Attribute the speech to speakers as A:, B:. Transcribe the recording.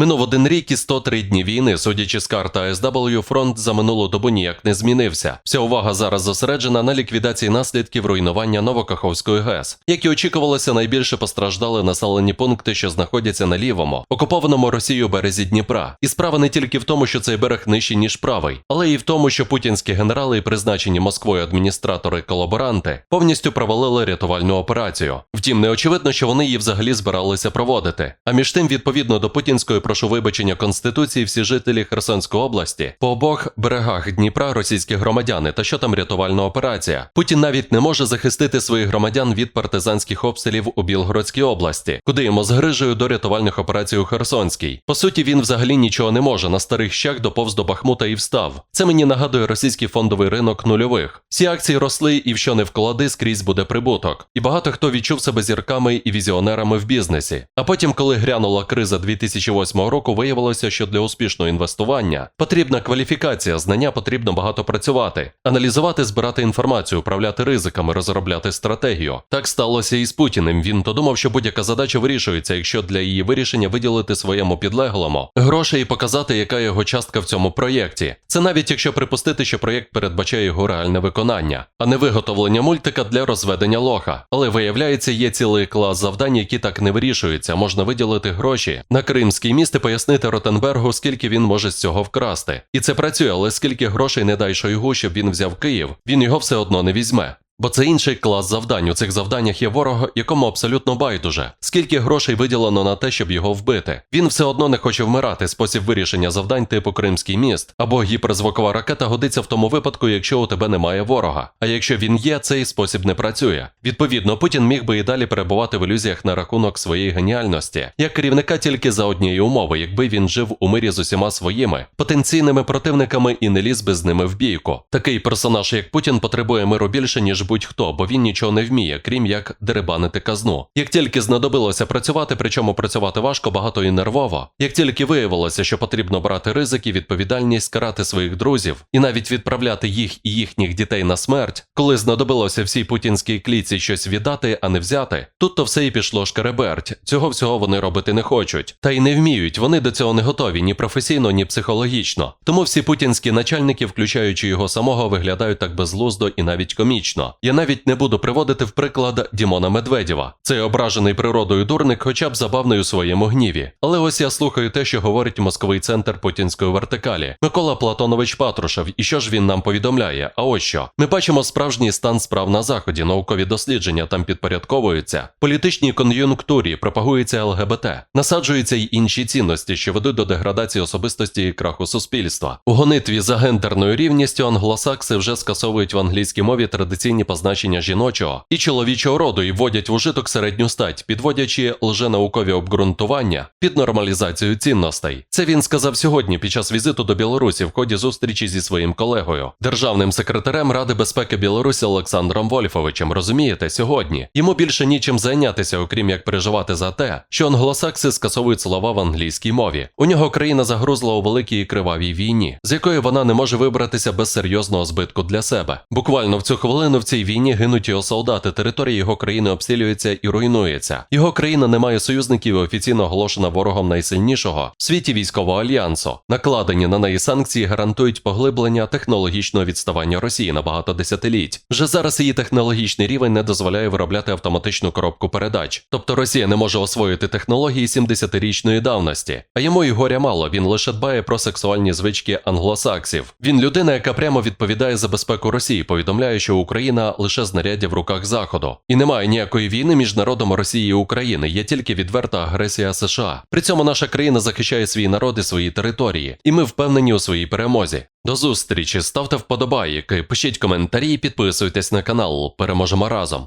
A: Минув один рік і 103 дні війни, судячи з карти АСW, фронт за минулу добу ніяк не змінився. Вся увага зараз зосереджена на ліквідації наслідків руйнування Новокаховської ГЕС. Як і очікувалося, найбільше постраждали населені пункти, що знаходяться на лівому, окупованому Росією березі Дніпра. І справа не тільки в тому, що цей берег нижчий, ніж правий, але і в тому, що путінські генерали і призначені Москвою адміністратори-колаборанти повністю провалили рятувальну операцію. Втім, не очевидно, що вони її взагалі збиралися проводити. А між тим, відповідно до путінської прошу вибачення Конституції, всі жителі Херсонської області по обох берегах Дніпра російські громадяни. Та що там рятувальна операція? Путін навіть не може захистити своїх громадян від партизанських обстрілів у Білгородській області, куди йому з грижею до рятувальних операцій у Херсонській. По суті, він взагалі нічого не може. На старих щах доповз до Бахмута і встав. Це мені нагадує російський фондовий ринок нульових. Всі акції росли, і в що не вклади, скрізь буде прибуток. І багато хто відчув себе зірками і візіонерами в бізнесі. А потім, коли грянула криза 2008 року, виявилося, що для успішного інвестування потрібна кваліфікація, знання потрібно багато працювати, аналізувати, збирати інформацію, управляти ризиками, розробляти стратегію. Так сталося і з Путіним. Він то думав, що будь-яка задача вирішується, якщо для її вирішення виділити своєму підлеглому грошей і показати, яка його частка в цьому проєкті. Це навіть якщо припустити, що проєкт передбачає його реальне виконання, а не виготовлення мультика для розведення лоха. Але виявляється, є цілий клас завдань, які так не вирішуються. Можна виділити гроші на Кримський міст і пояснити Ротенбергу, скільки він може з цього вкрасти. І це працює, але скільки грошей не дай Шойгу, щоб він взяв Київ, він його все одно не візьме. Бо це інший клас завдань. У цих завданнях є ворог, якому абсолютно байдуже. Скільки грошей виділено на те, щоб його вбити. Він все одно не хоче вмирати. Спосіб вирішення завдань типу Кримський міст або гіперзвукова ракета годиться в тому випадку, якщо у тебе немає ворога. А якщо він є, цей спосіб не працює. Відповідно, Путін міг би і далі перебувати в ілюзіях на рахунок своєї геніальності, як керівника тільки за однієї умови, якби він жив у мирі з усіма своїми потенційними противниками і не ліз би з ними в бійку. Такий персонаж, як Путін, потребує миру більше, ніж будь-хто, бо він нічого не вміє, крім як дерибанити казну. Як тільки знадобилося працювати, причому працювати важко, багато і нервово, як тільки виявилося, що потрібно брати ризики, відповідальність, карати своїх друзів і навіть відправляти їх і їхніх дітей на смерть, коли знадобилося всій путінській кліці щось віддати, а не взяти, тут то все і пішло шкереберть. Цього всього вони робити не хочуть, та й не вміють. Вони до цього не готові ні професійно, ні психологічно. Тому всі путінські начальники, включаючи його самого, виглядають так безглуздо і навіть комічно. Я навіть не буду приводити в приклад Дімона Медведєва. Цей ображений природою дурник, хоча б забавний у своєму гніві. Але ось я слухаю те, що говорить мозковий центр путінської вертикалі. Микола Платонович Патрушев. І що ж він нам повідомляє? А ось що ми бачимо справжній стан справ на заході, наукові дослідження там підпорядковуються, політичній кон'юнктурі пропагується ЛГБТ, насаджуються й інші цінності, що ведуть до деградації особистості і краху суспільства. У гонитві за гендерною рівністю англосакси вже скасовують в англійській мові традиційні позначення жіночого і чоловічого роду і вводять в ужиток середню стать, підводячи лженаукові обґрунтування під нормалізацію цінностей. Це він сказав сьогодні під час візиту до Білорусі в ході зустрічі зі своїм колегою, державним секретарем Ради безпеки Білорусі Олександром Вольфовичем. Розумієте, сьогодні йому більше нічим зайнятися, окрім як переживати за те, що англосакси скасовують слова в англійській мові. У нього країна загрузла у великій кривавій війні, з якої вона не може вибратися без серйозного збитку для себе. Буквально в цю хвилину в цій війні гинуть його солдати. Територія його країни обстрілюється і руйнується. Його країна не має союзників і офіційно оголошена ворогом найсильнішого в світі військового альянсу. Накладені на неї санкції гарантують поглиблення технологічного відставання Росії на багато десятиліть. Вже зараз її технологічний рівень не дозволяє виробляти автоматичну коробку передач. Тобто Росія не може освоїти технології 70-річної давності. А йому і горя мало. Він лише дбає про сексуальні звички англосаксів. Він людина, яка прямо відповідає за безпеку Росії, повідомляє, що Україна лише знаряддя в руках Заходу. І немає ніякої війни між народом Росії і України, є тільки відверта агресія США. При цьому наша країна захищає свій народ і свої території, і ми впевнені у своїй перемозі. До зустрічі, ставте вподобайки, пишіть коментарі і підписуйтесь на канал. Переможемо разом.